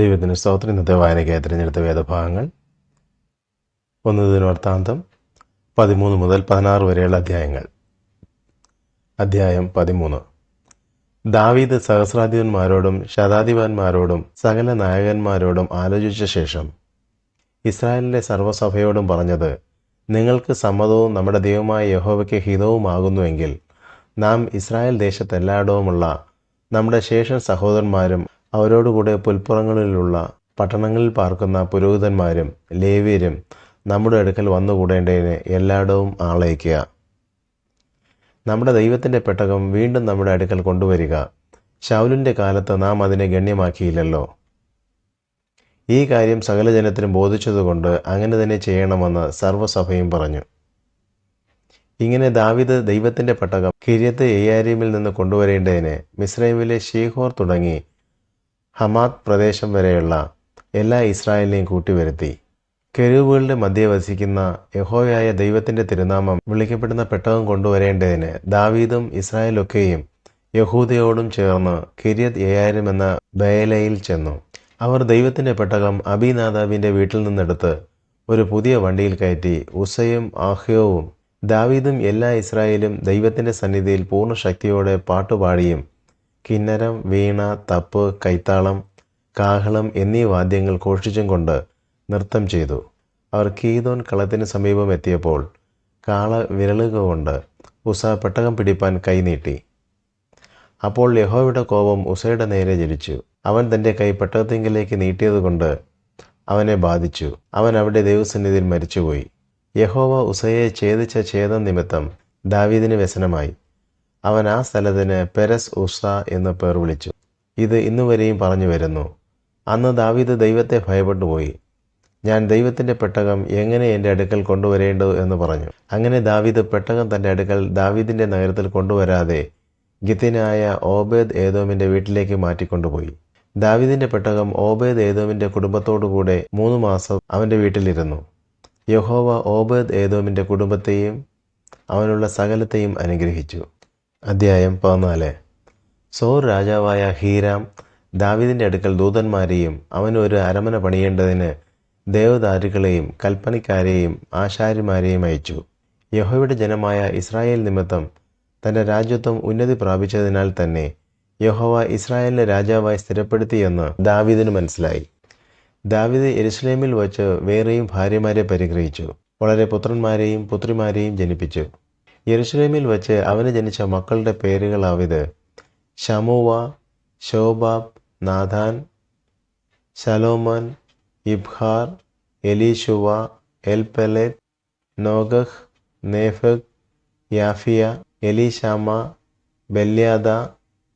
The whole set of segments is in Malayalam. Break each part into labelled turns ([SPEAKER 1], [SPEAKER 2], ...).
[SPEAKER 1] ദൈവത്തിന് സ്തോത്രം ഇന്നത്തെ വായനയ്ക്കായി തിരഞ്ഞെടുത്ത വേദഭാഗങ്ങൾ. ഒന്ന് ദിനവൃത്താന്തം പതിമൂന്ന് മുതൽ പതിനാറ് വരെയുള്ള അധ്യായങ്ങൾ. അധ്യായം പതിമൂന്ന്. ദാവീദ് സഹസ്രാധിപന്മാരോടും ശതാധിപന്മാരോടും സകല നായകന്മാരോടും ആലോചിച്ച ശേഷം ഇസ്രായേലിന്റെ സർവസഭയോടും പറഞ്ഞത് നിങ്ങൾക്ക് സമ്മതവും നമ്മുടെ ദൈവമായ യഹോവയ്ക്ക് ഹിതവുമാകുന്നുവെങ്കിൽ നാം ഇസ്രായേൽ ദേശത്തെല്ലായിടവുമുള്ള നമ്മുടെ ശേഷൻ സഹോദരന്മാരും അവരോടുകൂടെ പുൽപ്പുറങ്ങളിലുള്ള പട്ടണങ്ങളിൽ പാർക്കുന്ന പുരോഹിതന്മാരും ലേവ്യരും നമ്മുടെ അടുക്കൽ വന്നുകൂടേണ്ടതിന് എല്ലായിടവും ആളയക്കുക നമ്മുടെ ദൈവത്തിന്റെ പെട്ടകം വീണ്ടും നമ്മുടെ അടുക്കൽ കൊണ്ടുവരിക. ശൗലിന്റെ കാലത്ത് നാം അതിനെ ഗണ്യമാക്കിയില്ലല്ലോ. ഈ കാര്യം സകല ജനത്തിനും ബോധിച്ചതുകൊണ്ട് അങ്ങനെ തന്നെ ചെയ്യണമെന്ന് സർവസഭയും പറഞ്ഞു. ഇങ്ങനെ ദാവിദ് ദൈവത്തിന്റെ പെട്ടകം കിര്യത്ത് എയ്യാരീമിൽ നിന്ന് കൊണ്ടുവരേണ്ടതിന് മിസ്രൈമിലെ ഷീഹോർ തുടങ്ങി ഹമാത്ത് പ്രദേശം വരെയുള്ള എല്ലാ ഇസ്രായേലിനെയും കൂട്ടിവരുത്തി കെരുവുകളുടെ മധ്യ വസിക്കുന്ന യഹോയായ ദൈവത്തിന്റെ തിരുനാമം വിളിക്കപ്പെടുന്ന പെട്ടകം കൊണ്ടുവരേണ്ടതിന് ദാവീദും ഇസ്രായേലൊക്കെയും യഹൂദയോടും ചേർന്ന് കിരിയത് എയാരും എന്ന ബയലയിൽ ചെന്നു. അവർ ദൈവത്തിന്റെ പെട്ടകം അബിനാദാബിന്റെ വീട്ടിൽ നിന്നെടുത്ത് ഒരു പുതിയ വണ്ടിയിൽ കയറ്റി ഉസയും ആഹ്യോവും ദാവീദും എല്ലാ ഇസ്രായേലും ദൈവത്തിന്റെ സന്നിധിയിൽ പൂർണ ശക്തിയോടെ പാട്ടുപാടിയും കിന്നരം വീണ തപ്പ് കൈത്താളം കാഹളം എന്നീ വാദ്യങ്ങൾ ഘോഷിച്ചും കൊണ്ട് നൃത്തം ചെയ്തു. അവർ കീതോൻ കളത്തിന് സമീപം എത്തിയപ്പോൾ കാള വിരളുക കൊണ്ട് ഉസ പെട്ടകം പിടിപ്പാൻ കൈനീട്ടി അപ്പോൾ യഹോയുടെ കോപം ഉസയുടെ നേരെ ജലിച്ചു അവൻ തന്റെ കൈ പെട്ടകത്തിങ്കിലേക്ക് നീട്ടിയതുകൊണ്ട് അവനെ ബാധിച്ചു. അവൻ അവിടെ ദൈവസന്നിധിയിൽ മരിച്ചുപോയി. യഹോവ ഉസയെ ഛേദിച്ച ഛേദം നിമിത്തം ദാവീദിന് വ്യസനമായി. അവൻ ആ സ്ഥലത്തിന് പെരസ് ഉസ എന്ന് പേർ വിളിച്ചു. ഇത് ഇന്നുവരെയും പറഞ്ഞു വരുന്നു. അന്ന് ദാവീദ് ദൈവത്തെ ഭയപ്പെട്ടുപോയി ഞാൻ ദൈവത്തിന്റെ പെട്ടകം എങ്ങനെ എന്റെ അടുക്കൽ കൊണ്ടുവരേണ്ടു എന്ന് പറഞ്ഞു. അങ്ങനെ ദാവീദ് പെട്ടകം തന്റെ അടുക്കൽ ദാവീദിന്റെ നഗരത്തിൽ കൊണ്ടുവരാതെ ഗിത്തിനായ ഓബേദ് ഏതോമിന്റെ വീട്ടിലേക്ക് മാറ്റിക്കൊണ്ടുപോയി. ദാവീദിന്റെ പെട്ടകം ഓബേദ് ഏതോമിന്റെ കുടുംബത്തോടുകൂടെ മൂന്ന് മാസം അവന്റെ വീട്ടിലിരുന്നു. യഹോവ ഓബേദ് ഏതോമിന്റെ കുടുംബത്തെയും അവനുള്ള സകലത്തെയും അനുഗ്രഹിച്ചു. അധ്യായം പതിനാല്. സോർ രാജാവായ ഹീരാം ദാവിദിന്റെ അടുക്കൽ ദൂതന്മാരെയും അവന് ഒരു അരമന പണിയേണ്ടതിന് ദേവദാരുകളെയും കൽപ്പണിക്കാരെയും ആശാരിമാരെയും അയച്ചു. യഹോയുടെ ജനമായ ഇസ്രായേൽ നിമിത്തം തന്റെ രാജ്യത്വം ഉന്നതി പ്രാപിച്ചതിനാൽ തന്നെ യഹോവ ഇസ്രായേലിനെ രാജാവായി സ്ഥിരപ്പെടുത്തിയെന്ന് ദാവിദിന് മനസ്സിലായി. ദാവിദ് എരുസലേമിൽ വച്ച് വേറെയും ഭാര്യമാരെ പരിഗ്രഹിച്ചു. വളരെ പുത്രന്മാരെയും പുത്രിമാരെയും ജനിപ്പിച്ചു. യെരുസലേമിൽ വച്ച് അവന് ജനിച്ച മക്കളുടെ പേരുകളാവിത്. Shammua Shobab Nathan Solomon Ibhar Elishua Elpelet Nogah Nepheg Japhia Elishama Beeliada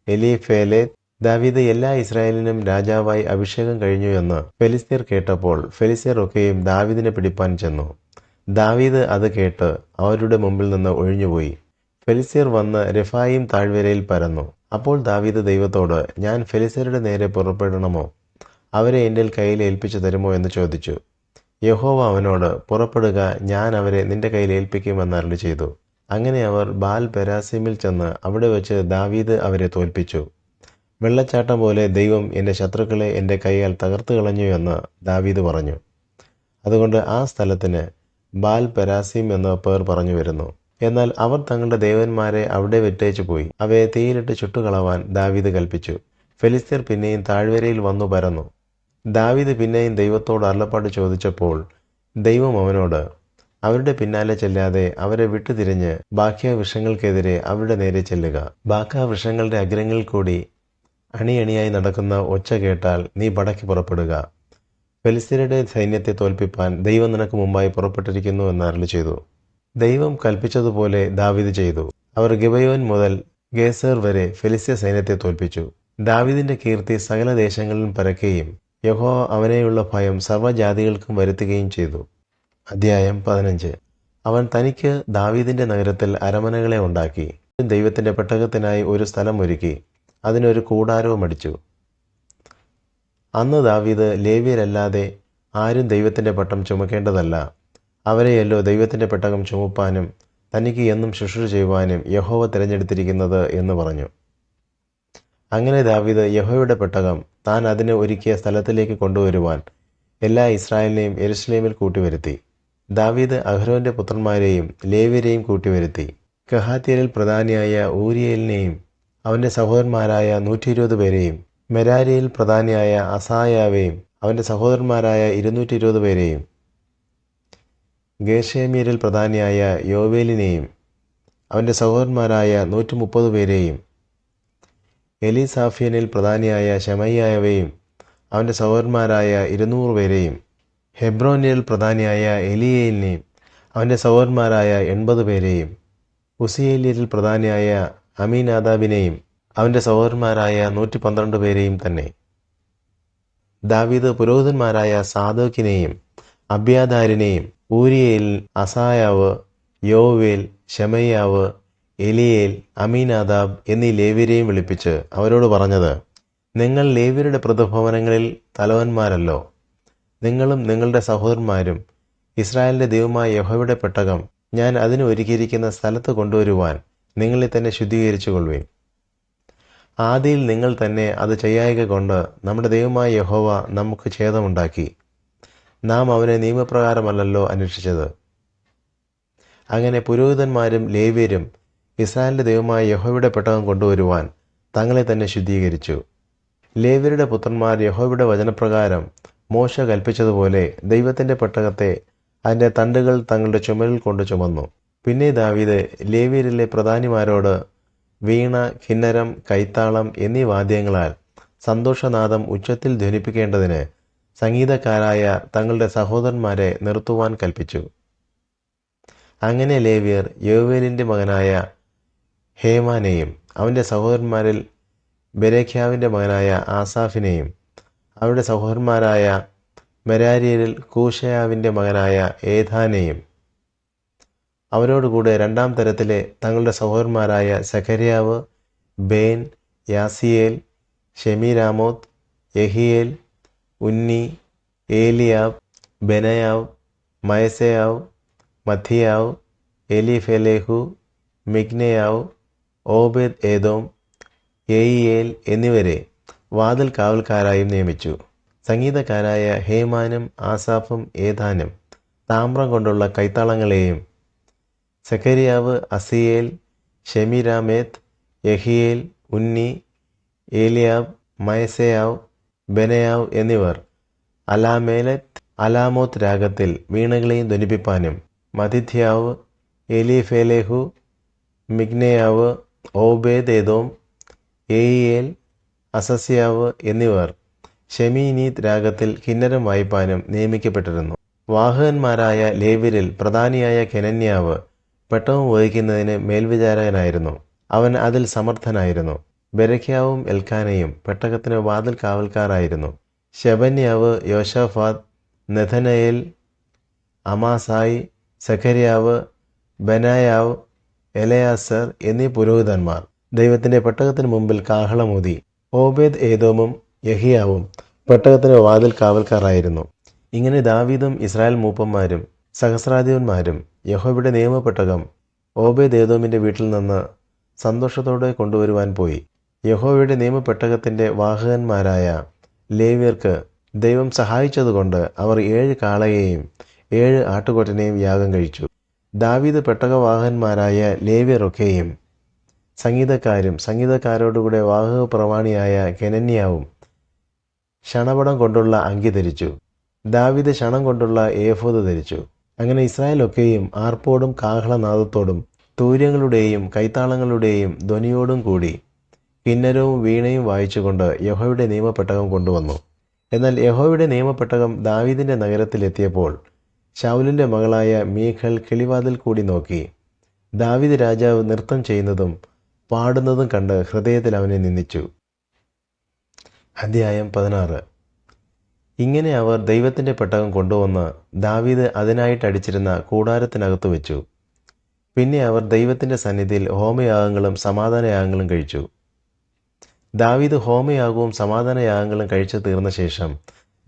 [SPEAKER 1] Eliphelet. David എല്ലാ ഇസ്രായേലിനും രാജാവായി അഭിഷേകം കഴിഞ്ഞു എന്ന് ഫെലിസ്തീർ കേട്ടപ്പോൾ ഫെലിസ്തീർ ഒക്കെയും ദാവീദിനെ പിടിപ്പാൻ ചെന്നു. ദാവീദ് അത് കേട്ട് അവരുടെ മുമ്പിൽ നിന്ന് ഒഴിഞ്ഞുപോയി. ഫെലിസിയർ വന്ന് രഫായിം താഴ്വരയിൽ പരന്നു. അപ്പോൾ ദാവീദ് ദൈവത്തോട് ഞാൻ ഫെലിസിയറുടെ നേരെ പുറപ്പെടണമോ? അവരെ എന്റെ കയ്യിൽ ഏൽപ്പിച്ചു തരുമോ? എന്ന് ചോദിച്ചു. യഹോവ അവനോട് പുറപ്പെടുക ഞാൻ അവരെ നിന്റെ കയ്യിൽ ഏൽപ്പിക്കുമെന്ന് അരുളി ചെയ്തു. അങ്ങനെ അവർ ബാൽ പെരാസിമിൽ ചെന്ന് അവിടെ വെച്ച് ദാവീദ് അവരെ തോൽപ്പിച്ചു. വെള്ളച്ചാട്ടം പോലെ ദൈവം എന്റെ ശത്രുക്കളെ എന്റെ കൈയാൽ തകർത്തു കളഞ്ഞു എന്ന് ദാവീദ് പറഞ്ഞു. അതുകൊണ്ട് ആ സ്ഥലത്തിന് ബാൽ പെരാസീം എന്ന പേർ പറഞ്ഞു വരുന്നു. എന്നാൽ അവർ തങ്ങളുടെ ദേവന്മാരെ അവിടെ വിട്ടേച്ചു പോയി. അവയെ തീയിലിട്ട് ചുട്ടുകളവാൻ ദാവീദ് കൽപ്പിച്ചു. ഫെലിസ്തീർ പിന്നെയും താഴ്വരയിൽ വന്നു പരന്നു. ദാവീദ് പിന്നെയും ദൈവത്തോട് അരുളപ്പാട് ചോദിച്ചപ്പോൾ ദൈവം അവനോട് അവരുടെ പിന്നാലെ ചെല്ലാതെ അവരെ വിട്ടുതിരിഞ്ഞ് ബാക്കിയ വൃക്ഷങ്ങൾക്കെതിരെ അവരുടെ നേരെ ചെല്ലുക. ബാക്ക വൃക്ഷങ്ങളുടെ അഗ്രങ്ങളിൽ കൂടി അണിയണിയായി നടക്കുന്ന ഒച്ച കേട്ടാൽ നീ പടക്കി പുറപ്പെടുക. ഫെലിസ്തീനയുടെ സൈന്യത്തെ തോൽപ്പിപ്പാൻ ദൈവം നിനക്ക് മുമ്പായി പുറപ്പെട്ടിരിക്കുന്നു എന്ന് അരളി ചെയ്തു. ദൈവം കൽപ്പിച്ചതുപോലെ ദാവിദ് ചെയ്തു. അവർ ഗിബയോൻ മുതൽ ഗേസർ വരെ ഫെലിസ്തീയ സൈന്യത്തെ തോൽപ്പിച്ചു. ദാവിദിന്റെ കീർത്തി സകല ദേശങ്ങളിലും പരക്കുകയും യഹോ അവനെയുള്ള ഭയം സർവജാതികൾക്കും വരുത്തുകയും ചെയ്തു. അധ്യായം പതിനഞ്ച്. അവൻ തനിക്ക് ദാവീദിന്റെ നഗരത്തിൽ അരമനകളെ ഉണ്ടാക്കി. ദൈവത്തിന്റെ പെട്ടകത്തിനായി ഒരു സ്ഥലം ഒരുക്കി. അതിനൊരു കൂടാരവും അടിച്ചു. അന്ന് ദാവീദ് ലേവ്യരല്ലാതെ ആരും ദൈവത്തിന്റെ പട്ടം ചുമക്കേണ്ടതല്ല. അവരെയല്ലോ ദൈവത്തിന്റെ പെട്ടകം ചുമപ്പാനും തനിക്ക് എന്നും ശുശ്രൂഷ ചെയ്യുവാനും യഹോവ തിരഞ്ഞെടുത്തിരിക്കുന്നത് എന്ന് പറഞ്ഞു. അങ്ങനെ ദാവീദ് യഹോയുടെ പെട്ടകം താൻ അതിന് ഒരുക്കിയ സ്ഥലത്തിലേക്ക് കൊണ്ടുവരുവാൻ എല്ലാ ഇസ്രായേലിനെയും യെരുശലേമിൽ കൂട്ടിവരുത്തി. ദാവീദ് അഹ്റോന്റെ പുത്രന്മാരെയും ലേവ്യരെയും കൂട്ടിവരുത്തി. കഹാത്തിയലിൽ പ്രധാനിയായ ഊരിയേലിനെയും അവന്റെ സഹോദരന്മാരായ നൂറ്റി ഇരുപത് പേരെയും മെരാരിയിൽ പ്രധാനിയായ അസായാവെയും അവന്റെ സഹോദരന്മാരായ ഇരുന്നൂറ്റി ഇരുപത് പേരെയും. ഗേഷേമിയരിൽ പ്രധാനിയായ യോവേലിനെയും അവന്റെ സഹോദരന്മാരായ നൂറ്റി മുപ്പത് പേരെയും. എലിസാഫിയനിൽ പ്രധാനിയായ ശമയ്യായവയും അവന്റെ സഹോദരന്മാരായ ഇരുന്നൂറ് പേരെയും. ഹെബ്രോനിൽ പ്രധാനിയായ എലിയേലിനെയും അവന്റെ സഹോദരന്മാരായ എൺപത് പേരെയും. ഉസിയേലിയരിൽ പ്രധാനിയായ അമീനാദാബിനെയും. അവന്റെ സഹോദരന്മാരായ നൂറ്റി പന്ത്രണ്ട് പേരെയും തന്നെ. ദാവീദ് പുരോഹിതന്മാരായ സാദോക്കിനെയും അബ്യാദാരിനെയും ഊരിയേൽ അസായാവ് യോവേൽ ഷമയ്യാവ് എലിയേൽ അമീനാദാബ് എന്നീ ലേവ്യരെയും വിളിപ്പിച്ച് അവരോട് പറഞ്ഞത് നിങ്ങൾ ലേവ്യരുടെ പ്രതിഭവനങ്ങളിൽ തലവന്മാരല്ലോ. നിങ്ങളും നിങ്ങളുടെ സഹോദരന്മാരും ഇസ്രായേലിന്റെ ദൈവമായ യഹോയുടെ പെട്ടകം ഞാൻ അതിന് ഒരുക്കിയിരിക്കുന്ന സ്ഥലത്ത് കൊണ്ടുവരുവാൻ നിങ്ങളെ തന്നെ ശുദ്ധീകരിച്ചു കൊള്ളുവേൻ ആദിയിൽ നിങ്ങൾ തന്നെ അത് ചെയ്യായക കൊണ്ട് നമ്മുടെ ദൈവമായ യഹോവ നമുക്ക് ഛേദമുണ്ടാക്കി. നാം അവനെ നിയമപ്രകാരമല്ലല്ലോ അന്വേഷിച്ചത്. അങ്ങനെ പുരോഹിതന്മാരും ലേവ്യരും ഇസ്രായേലിന്റെ ദൈവമായ യഹോവയുടെ പെട്ടകം കൊണ്ടുവരുവാൻ തങ്ങളെ തന്നെ ശുദ്ധീകരിച്ചു. ലേവ്യരുടെ പുത്രന്മാർ യഹോവയുടെ വചനപ്രകാരം മോശ കൽപ്പിച്ചതുപോലെ ദൈവത്തിന്റെ പെട്ടകത്തെ അതിന്റെ തണ്ടുകൾ തങ്ങളുടെ ചുമലിൽ കൊണ്ട് ചുമന്നു. പിന്നെ ദാവീദ് ലേവ്യരിലെ പ്രധാനിമാരോട് വീണ കിന്നരം കൈത്താളം എന്നീ വാദ്യങ്ങളാൽ സന്തോഷനാദം ഉച്ചത്തിൽ ധ്വനിപ്പിക്കേണ്ടതിന് സംഗീതക്കാരായ തങ്ങളുടെ സഹോദരന്മാരെ നിർത്തുവാൻ കൽപ്പിച്ചു. അങ്ങനെ ലേവിയർ യോവേലിന്റെ മകനായ ഹേമാനെയും അവന്റെ സഹോദരന്മാരിൽ ബെരേഖ്യാവിന്റെ മകനായ ആസാഫിനെയും അവരുടെ സഹോദരന്മാരായ മെരാരിയരിൽ കൂഷയാവിന്റെ മകനായ ഏധാനെയും അവരോടുകൂടെ രണ്ടാം തരത്തിലെ തങ്ങളുടെ സഹോദരന്മാരായ സഖരിയാവ് ബേൻ യാസിയേൽ ഷെമിരാമോത്ത് യഹിയേൽ ഉന്നി ഏലിയാവ് ബെനയാവ് മയസയാവ് മഥിയാവ് എലിഫെലേഹു മിഗ്നയാവ് ഓബേദ് ഏദോം എയിയേൽ എന്നിവരെ വാതിൽ കാവൽക്കാരായും നിയമിച്ചു. സംഗീതക്കാരായ ഹേമാനും ആസാഫും ഏതാനും താമ്രം കൊണ്ടുള്ള കൈത്താളങ്ങളെയും സെക്കരിയാവ് അസിയേൽ ഷെമിരാമേത്ത് യഹിയേൽ ഉന്നി ഏലിയാവ് മയസയാവ് ബെനയാവ് എന്നിവർ. അലാമേലത്ത് അലാമോത്ത് രാഗത്തിൽ വീണകളെയും ധ്വനിപ്പിപ്പാനും മതിഥ്യാവ് എലിഫേലേഹു മിഗ്നയാവ് ഓബേദേദോം എയിയേൽ അസസ്യാവ് എന്നിവർ ഷെമീനീത് രാഗത്തിൽ കിന്നരം വായിപ്പാനും നിയമിക്കപ്പെട്ടിരുന്നു. വാഹകന്മാരായ ലേവ്യരിൽ പ്രധാനിയായ കെനന്യാവ് പെട്ടകം വഹിക്കുന്നതിന് മേൽവിചാരകനായിരുന്നു. അവൻ അതിൽ സമർത്ഥനായിരുന്നു. ബെരഖ്യാവും എൽക്കാനയും പെട്ടകത്തിന് വാതിൽ കാവൽക്കാരായിരുന്നു. ശബന്യാവ് യോഷഫാദ് നെഥനയേൽ അമാസായി സഖരിയാവ് ബനായാവ് എലയാസർ എന്നീ പുരോഹിതന്മാർ ദൈവത്തിന്റെ പെട്ടകത്തിന് മുമ്പിൽ കാഹളമൂതി ഓബേദ് ഏതോമും യഹിയാവും പെട്ടകത്തിന് വാതിൽ കാവൽക്കാരായിരുന്നു. ഇങ്ങനെ ദാവീദും ഇസ്രായേൽ മൂപ്പന്മാരും സഹസ്രാധിപന്മാരും യഹോബയുടെ നിയമപ്പെട്ടകം ഓബെ ദേദോമിന്റെ വീട്ടിൽ നിന്ന് സന്തോഷത്തോടെ കൊണ്ടുവരുവാൻ പോയി. യഹോവയുടെ നിയമപ്പെട്ടകത്തിന്റെ വാഹകന്മാരായ ലേവ്യർക്ക് ദൈവം സഹായിച്ചതുകൊണ്ട് അവർ ഏഴ് കാളയെയും ഏഴ് ആട്ടുകൊറ്റനെയും യാഗം കഴിച്ചു. ദാവീദ് പെട്ടകവാഹകന്മാരായ ലേവ്യറൊക്കെയും സംഗീതക്കാരും സംഗീതക്കാരോടുകൂടെ വാഹക പ്രമാണിയായ കെനന്യാവും ക്ഷണപടം കൊണ്ടുള്ള അങ്കി ധരിച്ചു. ദാവീദ് ക്ഷണം കൊണ്ടുള്ള ഏഫോദ് ധരിച്ചു. അങ്ങനെ ഇസ്രായേലൊക്കെയും ആർപ്പോടും കാഹളനാദത്തോടും തൂര്യങ്ങളുടെയും കൈത്താളങ്ങളുടെയും ധ്വനിയോടും കൂടി കിന്നരവും വീണയും വായിച്ചുകൊണ്ട് യഹോയുടെ നിയമപ്പെട്ടകം കൊണ്ടുവന്നു. എന്നാൽ യഹോയുടെ നിയമപ്പെട്ടകം ദാവീദിന്റെ നഗരത്തിലെത്തിയപ്പോൾ ശൗലിന്റെ മകളായ മീഖൽ കിളിവാതിൽ കൂടി നോക്കി. ദാവിദ് രാജാവ് നൃത്തം ചെയ്യുന്നതും പാടുന്നതും കണ്ട് ഹൃദയത്തിൽ അവനെ നിന്ദിച്ചു. അധ്യായം പതിനാറ്. ഇങ്ങനെ അവർ ദൈവത്തിന്റെ പെട്ടകം കൊണ്ടുവന്ന് ദാവീദ് അതിനായിട്ട് അടിച്ചിരുന്ന കൂടാരത്തിനകത്ത് വെച്ചു. പിന്നെ അവർ ദൈവത്തിന്റെ സന്നിധിയിൽ ഹോമയാഗങ്ങളും സമാധാനയാഗങ്ങളും കഴിച്ചു. ദാവീദ് ഹോമയാഗവും സമാധാനയാഗങ്ങളും കഴിച്ചു തീർന്ന ശേഷം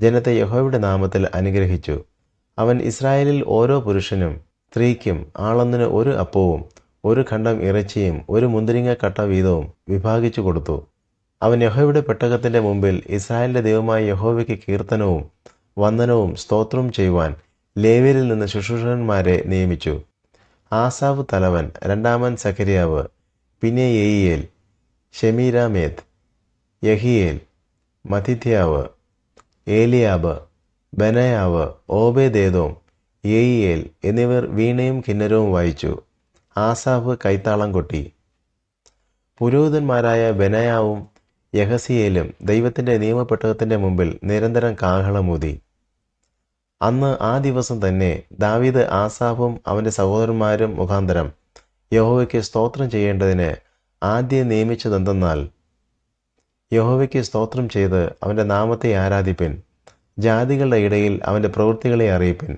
[SPEAKER 1] ജനത്തെ യഹോയുടെ നാമത്തിൽ അനുഗ്രഹിച്ചു. അവൻ ഇസ്രായേലിൽ ഓരോ പുരുഷനും സ്ത്രീക്കും ആളൊന്നിന് ഒരു അപ്പവും ഒരു ഖണ്ഡം ഇറച്ചിയും ഒരു മുന്തിരിങ്ങ കട്ട വീതവും വിഭാഗിച്ചു കൊടുത്തു. അവൻ യഹോവയുടെ പെട്ടകത്തിന്റെ മുമ്പിൽ ഇസ്രായേലിന്റെ ദൈവമായ യഹോവയ്ക്ക് കീർത്തനവും വന്ദനവും സ്തോത്രവും ചെയ്യുവാൻ ലേവ്യരിൽ നിന്ന് ശുശ്രൂഷകന്മാരെ നിയമിച്ചു. ആസാവ് തലവൻ രണ്ടാമൻ സക്കരിയാവ് പിന്നെ യെയിയേൽ ഷെമീരാമേത് യഹിയേൽ മതിഥ്യാവ് ഏലിയാബ് ബനയാവ് ഓബേദേദോം യെയിയേൽ എന്നിവർ വീണയും കിന്നരവും വായിച്ചു. ആസാവ് കൈത്താളം കൊട്ടി. പുരോഹിതന്മാരായ ബനയാവും യഹസിയേലും ദൈവത്തിന്റെ നിയമപ്പെട്ടകത്തിന്റെ മുമ്പിൽ നിരന്തരം കാഹളമൂതി. അന്ന് ആ ദിവസം തന്നെ ദാവീദ് ആസാഫും അവന്റെ സഹോദരന്മാരും മുഖാന്തരം യഹോവയ്ക്ക് സ്തോത്രം ചെയ്യേണ്ടതിന് ആദ്യം നിയമിച്ചതെന്തെന്നാൽ യഹോവയ്ക്ക് സ്തോത്രം ചെയ്ത് അവന്റെ നാമത്തെ ആരാധിപ്പിൻ ജാതികളുടെ ഇടയിൽ അവന്റെ പ്രവൃത്തികളെ അറിയിപ്പിൻ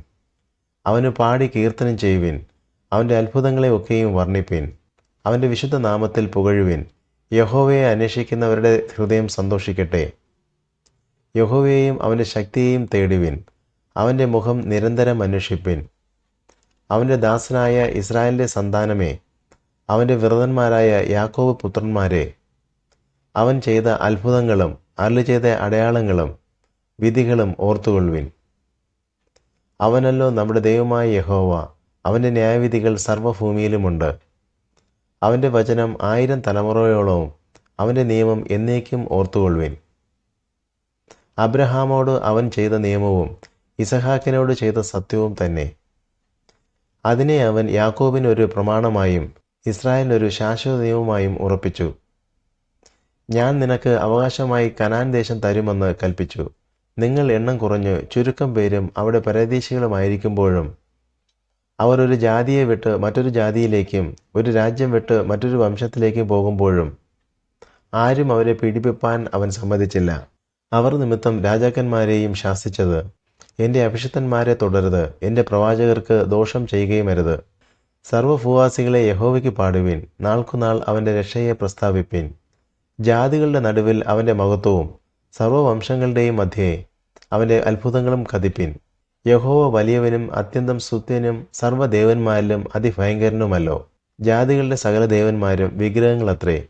[SPEAKER 1] അവന് പാടി കീർത്തനം ചെയ്യുവിൻ അവന്റെ അത്ഭുതങ്ങളെ ഒക്കെയും വർണിപ്പിൻ അവന്റെ വിശുദ്ധ നാമത്തിൽ പുകഴുവിൻ. യഹോവയെ അന്വേഷിക്കുന്നവരുടെ ഹൃദയം സന്തോഷിക്കട്ടെ. യഹോവയെയും അവന്റെ ശക്തിയെയും തേടുവിൻ. അവന്റെ മുഖം നിരന്തരം അന്വേഷിപ്പിൻ. അവന്റെ ദാസനായ ഇസ്രായേലിന്റെ സന്താനമേ അവന്റെ വ്രതന്മാരായ യാക്കോബ് പുത്രന്മാരെ. അവൻ ചെയ്ത അത്ഭുതങ്ങളും അരുളി ചെയ്ത അടയാളങ്ങളും വിധികളും ഓർത്തുകൊള്ളുവിൻ. അവനല്ലോ നമ്മുടെ ദൈവമായ യഹോവ. അവന്റെ ന്യായവിധികൾ സർവഭൂമിയിലുമുണ്ട്. അവന്റെ വചനം ആയിരം തലമുറയോളവും അവന്റെ നിയമം എന്നേക്കും ഓർത്തുകൊള്ളുവിൻ. അബ്രഹാമോട് അവൻ ചെയ്ത നിയമവും ഇസഹാക്കിനോട് ചെയ്ത സത്യവും തന്നെ. അതിനെ അവൻ യാക്കോബിന് ഒരു പ്രമാണമായും ഇസ്രായേലിനൊരു ശാശ്വത നിയമമായും ഉറപ്പിച്ചു. ഞാൻ നിനക്ക് അവകാശമായി കനാൻ ദേശം തരുമെന്ന് കൽപ്പിച്ചു. നിങ്ങൾ എണ്ണം കുറഞ്ഞ് ചുരുക്കം പേരും അവിടെ പരദേശികളുമായിരിക്കുമ്പോഴും അവർ ഒരു ജാതിയെ വിട്ട് മറ്റൊരു ജാതിയിലേക്കും ഒരു രാജ്യം വിട്ട് മറ്റൊരു വംശത്തിലേക്കും പോകുമ്പോഴും ആരും അവരെ പീഡിപ്പിപ്പാൻ അവൻ സമ്മതിച്ചില്ല. അവർ നിമിത്തം രാജാക്കന്മാരെയും ശാസിച്ചത് എന്റെ അഭിഷിക്തന്മാരെ തുടരുത് എന്റെ പ്രവാചകർക്ക് ദോഷം ചെയ്യുകയുമരുത്. സർവഭൂവാസികളെ യഹോവയ്ക്ക് പാടുവിൻ നാൾക്കുനാൾ അവന്റെ രക്ഷയെ പ്രസ്താവിപ്പിൻ. ജാതികളുടെ നടുവിൽ അവന്റെ മഹത്വവും സർവവംശങ്ങളുടെയും മധ്യേ അവന്റെ അത്ഭുതങ്ങളും കതിപ്പിൻ. യഹോവ വലിയവനും അത്യന്തം സുത്യനും സർവദേവന്മാരിലും അതിഭയങ്കരനുമല്ലോ. ജാതികളുടെ സകല ദേവന്മാരും വിഗ്രഹങ്ങളത്രേ.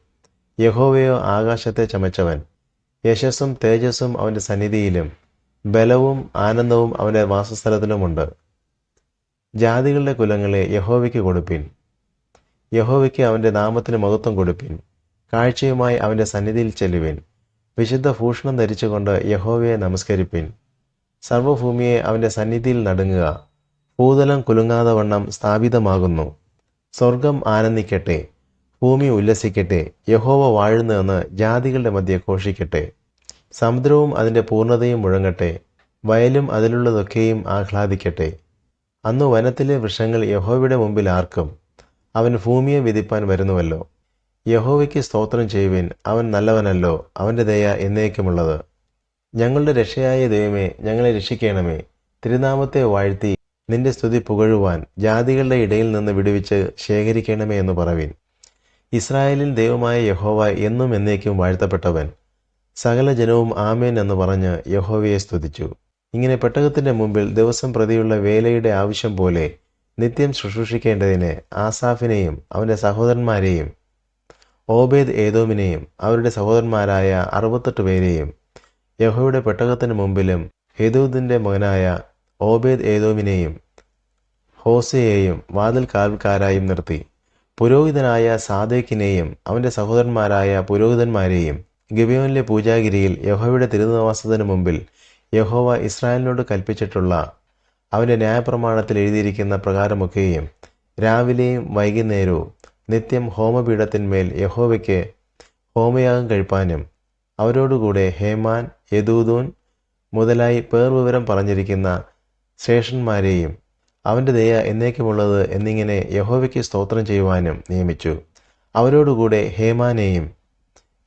[SPEAKER 1] യഹോവയോ ആകാശത്തെ ചമച്ചവൻ. യശസ്സും തേജസ്സും അവന്റെ സന്നിധിയിലും. ബലവും ആനന്ദവും അവന്റെ വാസസ്ഥലത്തിലുമുണ്ട്. ജാതികളുടെ കുലങ്ങളെ യഹോവയ്ക്ക് കൊടുപ്പിൻ. യഹോവയ്ക്ക് അവന്റെ നാമത്തിന് മഹത്വം കൊടുപ്പിൻ. കാഴ്ചയുമായി അവന്റെ സന്നിധിയിൽ ചെല്ലുവിൻ. വിശുദ്ധ ഭൂഷണം ധരിച്ചുകൊണ്ട് യഹോവയെ നമസ്കരിപ്പിൻ. സർവഭൂമിയെ അവന്റെ സന്നിധിയിൽ നടുങ്ങുക. ഭൂതലം കുലുങ്ങാതെ വണ്ണം സ്ഥാപിതമാകുന്നു. സ്വർഗം ആനന്ദിക്കട്ടെ. ഭൂമി ഉല്ലസിക്കട്ടെ. യഹോവ വാഴുന്നുവെന്ന് ജാതികളുടെ മധ്യെ ഘോഷിക്കട്ടെ. സമുദ്രവും അതിന്റെ പൂർണതയും മുഴങ്ങട്ടെ. വയലും അതിലുള്ളതൊക്കെയും ആഹ്ലാദിക്കട്ടെ. അന്ന് വനത്തിലെ വൃക്ഷങ്ങൾ യഹോവയുടെ മുമ്പിൽ ആർക്കും അവൻ ഭൂമിയെ വിധിപ്പാൻ വരുന്നുവല്ലോ. യഹോവയ്ക്ക് സ്തോത്രം ചെയ്യുവിൻ. അവൻ നല്ലവനല്ലോ. അവന്റെ ദയ എന്നേക്കുമുള്ളത്. ഞങ്ങളുടെ രക്ഷയായ ദൈവമേ ഞങ്ങളെ രക്ഷിക്കണമേ. തിരുനാമത്തെ വാഴ്ത്തി നിന്റെ സ്തുതി പുകഴുവാൻ ജാതികളുടെ ഇടയിൽ നിന്ന് വിടുവിച്ച് ശേഖരിക്കണമേ എന്ന് പറവിൻ. ഇസ്രായേലിൽ ദൈവമായ യഹോവ എന്നും എന്നേക്കും വാഴ്ത്തപ്പെട്ടവൻ. സകല ജനവും ആമേൻ എന്ന് പറഞ്ഞ് യഹോവയെ സ്തുതിച്ചു. ഇങ്ങനെ പെട്ടകത്തിന്റെ മുമ്പിൽ ദിവസം പ്രതിയുള്ള വേലയുടെ ആവശ്യം പോലെ നിത്യം ശുശ്രൂഷിക്കേണ്ടതിന് ആസാഫിനെയും അവന്റെ സഹോദരന്മാരെയും ഓബേദ് ഏതോമിനെയും അവരുടെ സഹോദരന്മാരായ അറുപത്തെട്ട് പേരെയും യഹോയുടെ പെട്ടകത്തിന് മുമ്പിലും ഹെദൂദിന്റെ മകനായ ഓബേദ് ഏതോമിനെയും ഹോസയെയും വാതിൽ കാവൽക്കാരായും നിർത്തി. പുരോഹിതനായ സാദേക്കിനെയും അവന്റെ സഹോദരന്മാരായ പുരോഹിതന്മാരെയും ഗിബയോനിലെ പൂജാഗിരിയിൽ യഹോവയുടെ തിരുനിവാസത്തിന് മുമ്പിൽ യഹോവ ഇസ്രായേലിനോട് കൽപ്പിച്ചിട്ടുള്ള അവന്റെ ന്യായപ്രമാണത്തിൽ എഴുതിയിരിക്കുന്ന പ്രകാരമൊക്കെയും രാവിലെയും വൈകുന്നേരവും നിത്യം ഹോമപീഠത്തിന്മേൽ യഹോവയ്ക്ക് ഹോമയാഗം കഴിപ്പാനും അവരോടുകൂടെ ഹേമാൻ യദൂദൂൻ മുതലായി പേർ വിവരം പറഞ്ഞിരിക്കുന്ന ശ്രേഷ്ഠന്മാരെയും അവന്റെ ദയ എന്നേക്കുമുള്ളത് എന്നിങ്ങനെ യഹോവയ്ക്ക് സ്തോത്രം ചെയ്യുവാനും നിയമിച്ചു. അവരോടുകൂടെ ഹേമാനെയും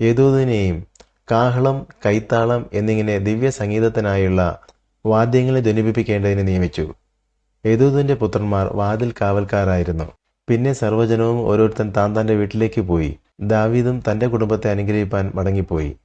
[SPEAKER 1] യദൂദിനെയും കാഹളം കൈത്താളം എന്നിങ്ങനെ ദിവ്യ സംഗീതത്തിനായുള്ള വാദ്യങ്ങളെ ധ്വനിപ്പിക്കേണ്ടതിന് നിയമിച്ചു. യദൂദിന്റെ പുത്രന്മാർ വാതിൽ കാവൽക്കാരായിരുന്നു. പിന്നെ സർവജനവും ഓരോരുത്തൻ താൻ തന്റെ വീട്ടിലേക്ക് പോയി. ദാവീദും തന്റെ കുടുംബത്തെ അനുഗ്രഹിപ്പാൻ മടങ്ങിപ്പോയി.